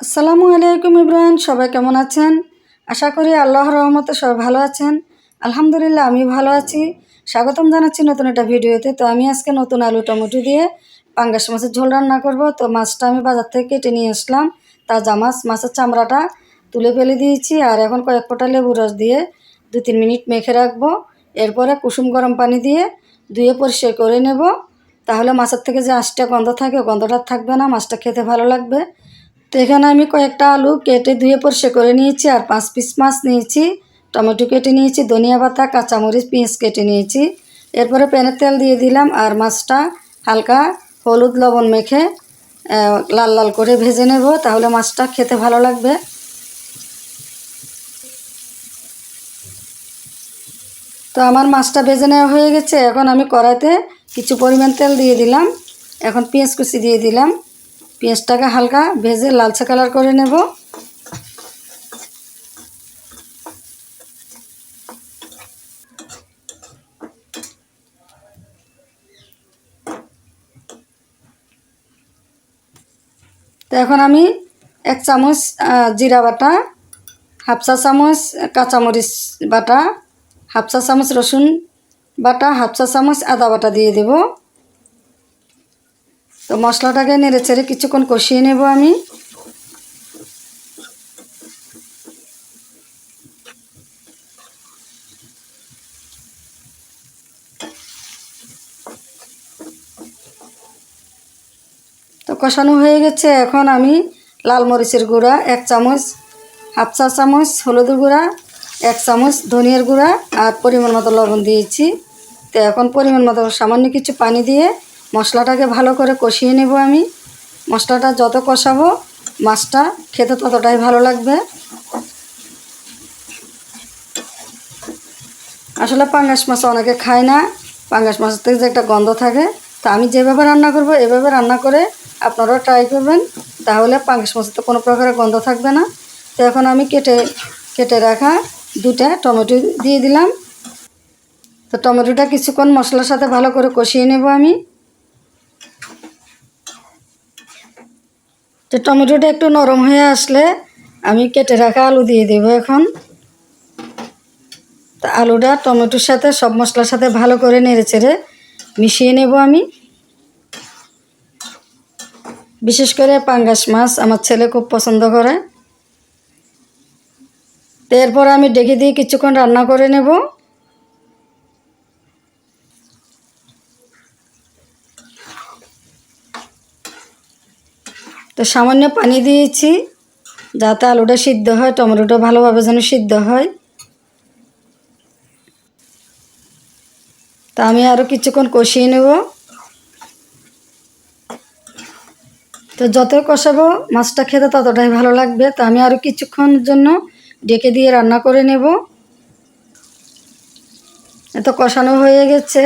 আসসালামু আলাইকুম ইব্রাহিম, সবাই কেমন আছেন? আশা করি আল্লাহ রহমতে সবাই ভালো আছেন। আলহামদুলিল্লাহ, আমি ভালো আছি। স্বাগতম জানাচ্ছি নতুন একটা ভিডিওতে। তো আমি আজকে নতুন আলু টমেটো দিয়ে পাঙ্গাস মাছের ঝোল রান্না করব। তো মাছটা আমি বাজার থেকে কেটে নিয়ে আসলাম। তাজা মাছ, মাছের চামড়াটা তুলে ফেলে দিয়েছি। আর এখন কয়েক ফোঁটা লেবু রস দিয়ে দু তিন মিনিট মেখে রাখব। এরপরে কুসুম গরম পানি দিয়ে ধুয়ে পরিষ্কার করে নেব। তাহলে মাছের থেকে যে আঁশটা গন্ধ থাকে, গন্ধটা থাকবে না। মাছটা খেতে ভালো লাগবে। তো এখানে আমি কয়েকটা আলু কেটে ধুয়ে পরিষ্কার করে নিয়েছি আর পাঁচ পিস মাছ নিয়েছি। টমেটো কেটে নিয়েছি, ধনিয়া পাতা, কাঁচামরিচ, পেঁয়াজ কেটে নিয়েছি। এরপরে প্যানের তেল দিয়ে দিলাম আর মাছটা হালকা হলুদ লবণ মেখে লাল লাল করে ভেজে নেব, তাহলে মাছটা খেতে ভালো লাগবে। তো আমার মাছটা ভেজে নেওয়া হয়ে গেছে, এখন আমি কড়াইতে কিছু পরিমাণ তেল দিয়ে দিলাম। এখন পেঁয়াজ কুচি দিয়ে দিলাম। পেঁয়াজটাকে হালকা ভেজে লালচে কালার করে নেব। তো এখন আমি এক চামচ জিরা বাটা, হাফ চা চামচ, কাঁচামরিচ বাটা, হাফ চা চামচ রসুন বাটা, হাফ চা চামচ আদা বাটা দিয়ে দেব। তো মশলাটাকে নেড়ে চেড়ে কিছুক্ষণ কষিয়ে নেব আমি। তো কষানো হয়ে গেছে। এখন আমি লাল মরিচের গুঁড়া, এক চামচ, হাফ চা চামচ হলুদের গুঁড়া, এক চামচ ধনিয়ার গুঁড়া আর পরিমাণ মতো লবণ দিয়েছি। তো এখন পরিমাণ মতো সামান্য কিছু পানি দিয়ে মশলাটাকে ভালো করে কষিয়ে নেব আমি। মশলাটা যত কষাবো, মাছটা খেতে ততটাই ভালো লাগবে। আসলে পাঙ্গাস মাছ অনেকে খায় না, পাঙ্গাস মাছের থেকে যে একটা গন্ধ থাকে। তা আমি যেভাবে রান্না করব, এভাবে রান্না করে আপনারাও ট্রাই করবেন। তাহলে পাঙ্গাস মাছের তো কোনো প্রকারের গন্ধ থাকবে না। তো এখন আমি কেটে কেটে রাখা দুটা টমেটো দিয়ে দিলাম। তো টমেটোটা কিছুক্ষণ মশলার সাথে ভালো করে কষিয়ে নেব আমি। তো টমেটোটা একটু নরম হয়ে আসলে আমি কেটে রাখা আলু দিয়ে দেবো এখন। তা আলুটা টমেটোর সাথে সব মশলার সাথে ভালো করে নেড়ে চেড়ে মিশিয়ে নেব আমি। বিশেষ করে পাঙ্গাস মাছ আমার ছেলে খুব পছন্দ করে। এরপর আমি ডেকে দিয়ে কিছুক্ষণ রান্না করে নেব। তো সামান্য পানি দিয়েছি, যাতে আলুটা সিদ্ধ হয়, টমেটোটা ভালোভাবে যেন সিদ্ধ হয়। তা আমি আরও কিছুক্ষণ কষিয়ে নেব। তো যতই কষাবো, মাছটা খেতে ততটাই ভালো লাগবে। তো আমি আরও কিছুক্ষণের জন্য ডেকে দিয়ে রান্না করে নেব। এত কষানো হয়ে গেছে,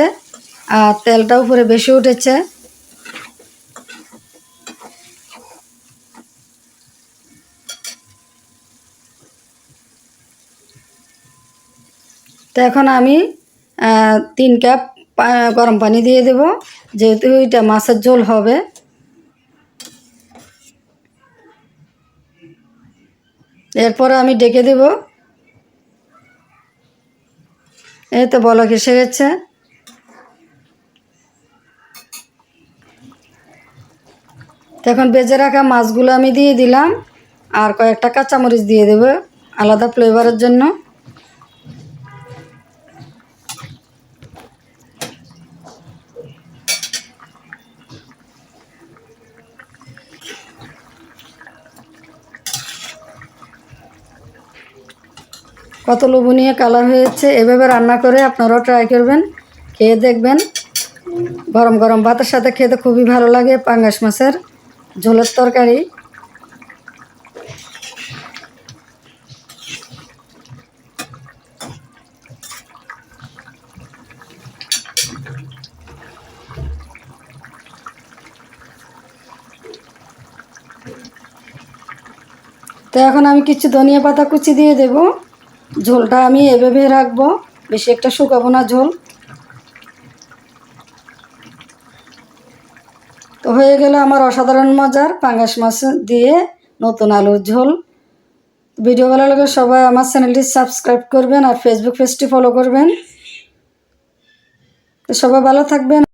আর তেলটা উপরে বেশি উঠেছে। তো এখন আমি তিন কাপ গরম পানি দিয়ে দেব। যেহেতু এটা মাছের ঝোল হবে। এরপর আমি ডেকে দেব। এই তো বলক এসে গেছে। এখন বেজে রাখা মাছগুলো আমি দিয়ে দিলাম। আর কয়েকটা কাঁচামরিচ দিয়ে দেবো আলাদা ফ্লেভারের জন্য। কত লোভনীয় কালার হয়েছে। এভাবে রান্না করে আপনারাও ট্রাই করবেন, খেয়ে দেখবেন। গরম গরম ভাতের সাথে খেতে খুবই ভালো লাগে পাঙ্গাস মাছের ঝোলের তরকারি। তো এখন আমি কিছু ধনিয়া পাতা কুচি দিয়ে দেব। ঝোলটা আমি এভাবে রাখব। বেশি একটা শুকাবো না ঝোল। তো হয়ে গেল আমার অসাধারণ মজার পাঙ্গাস মাছ দিয়ে নতুন আলুর ঝোল। ভিডিও ভালো লাগলে সবাই আমার চ্যানেলটি সাবস্ক্রাইব করবেন আর ফেসবুক পেজটি ফলো করবেন। তো সবাই ভালো থাকবেন।